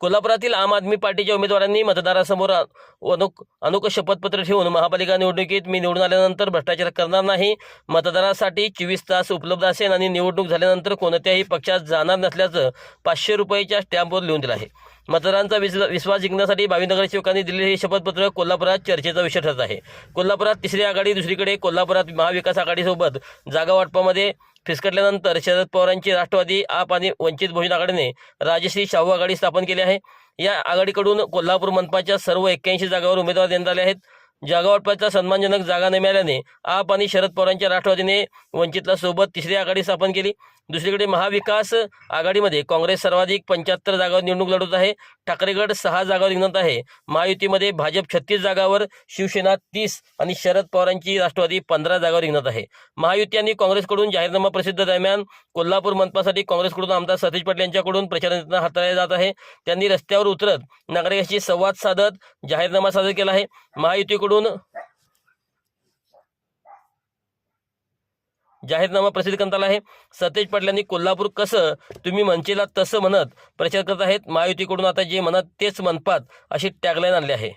कोल्हापुरातील आम आदमी पार्टीच्या उमेदवारांनी मतदारासमोर अनुक अनुक शपथपत्र ठेवून महापालिका निवडणुकीत मी निवडून आल्यानंतर भ्रष्टाचार करणार नाही. मतदारासाठी चोवीस तास उपलब्ध असेल आणि निवडणूक झाल्यानंतर कोणत्याही पक्षात जाणार नसल्याचं पाचशे रुपयाच्या स्टॅम्पवर लिहून दिलं आहे. मतदारांचा विस विश्वास जिंकण्यासाठी भावीनगर शिवकांनी दिलेले हे शपथपत्र कोल्हापुरात चर्चेचा विषय ठरत आहे. कोल्हापुरात तिसरी आघाडी दुसरीकडे कोल्हापुरात महाविकास आघाडीसोबत जागा वाटपामध्ये फिसकटल्यानंतर शरद पवारांची राष्ट्रवादी आप आणि वंचित बहुजन आघाडीने राजश्री शाहू आघाडी स्थापन केली आहे. या आघाडीकडून कोल्हापूर मनपाच्या सर्व एक्क्याऐंशी जागावर उमेदवार देण्यात आले आहेत. जागावाटपाचा सन्मानजनक जागा न मिळाल्याने आप आणि शरद पवारांच्या राष्ट्रवादीने वंचितला सोबत तिसरी आघाडी स्थापन केली. दुसरीकडे महाविकास आघाडीमध्ये काँग्रेस सर्वाधिक पंच्याहत्तर जागावर निवडणूक लढवत आहे. ठाकरेगड सहा जागावर रिंगणात आहे. महायुतीमध्ये भाजप छत्तीस जागावर शिवसेना तीस आणि शरद पवारांची राष्ट्रवादी पंधरा जागावर रिंगणात आहे. महायुती आणि काँग्रेसकडून जाहीरनामा प्रसिद्ध दरम्यान कोल्हापूर मनपासाठी काँग्रेसकडून आमदार सतीश पाटील यांच्याकडून प्रचार हाताळल्या जात आहे. त्यांनी रस्त्यावर उतरत नागरिकांशी संवाद साधत जाहीरनामा सादर केला आहे. महायुतीकडून जाहीरनामा प्रसिद्ध करण्यात आला आहे. सतेज पाटलांनी कोल्हापूर कसं तुम्ही म्हणचेला तसं म्हणत प्रचार करत आहेत महायुतीकडून आता जे म्हणत तेच मनपात अशी टॅगलाईन आणली आहे.